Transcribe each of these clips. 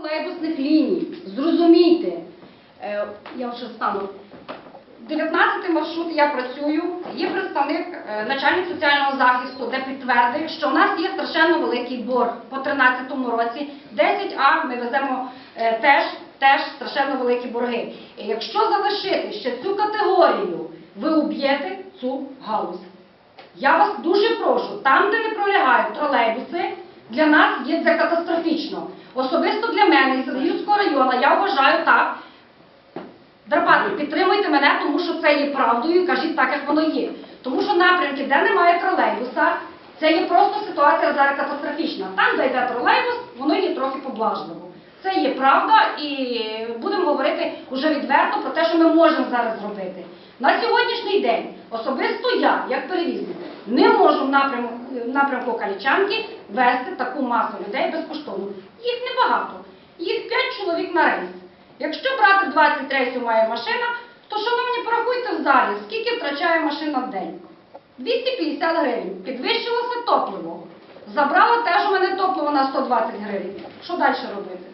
тролейбусних ліній. Зрозумійте, Е, я вже стану. 19 маршрут я працюю, є представник, е, начальник соціального захисту, де підтвердив, що в нас є страшенно великий борг по 13 році. 10А ми веземо е, теж, теж страшенно великі борги. І якщо залишити ще цю категорію, ви уб'єте цю галузь. Я вас дуже прошу, там, де не пролягають тролейбуси, для нас є це катастрофічно. Особисто для мене Сергіївського району я вважаю так. Дарпати, підтримуйте мене, тому що це є правдою, кажіть так, як воно є. Тому що напрямки, де немає тролейбуса, це є просто ситуація зараз катастрофічна. Там, де йде тролейбус, воно є трохи поблажливо. Це є правда, і будемо говорити вже відверто про те, що ми можемо зараз зробити. На сьогоднішній день особисто я, як перевізник, не можу в напрямку, напрямку Калічанки вести таку масу людей безкоштовно. Їх небагато, їх 5 чоловік на рейс. Якщо брати 20 рейсів має машина, то шановні, порахуйте в залі, скільки втрачає машина в день. 250 гривень. Підвищилося топливо. Забрало теж у мене топливо на 120 гривень. Що далі робити?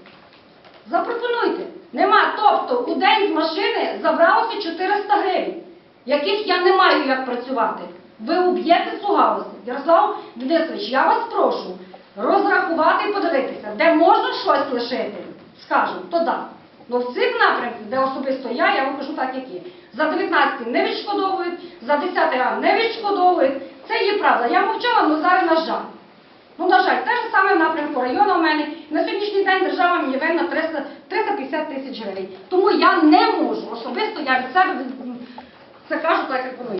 Запропонуйте. Нема. Тобто у день з машини забралося 400 гривень, яких я не маю як працювати. Ви уб'єте цю галузь. Ярослав Денисович, я вас прошу розрахувати і подивитися, де можна щось лишити, скажемо, то да. Ну в цих напрямках, де особисто я, я вам кажу так, як є. За 19 не відшкодовують, за 10 А не відшкодовують. Це є правда. Я мовчала, але зараз на жаль. Ну, на жаль, те ж саме в напрямку району у мене. На сьогоднішній день держава мені винна 300, 350 тисяч гривень. Тому я не можу, особисто я від себе це кажу так, як воно.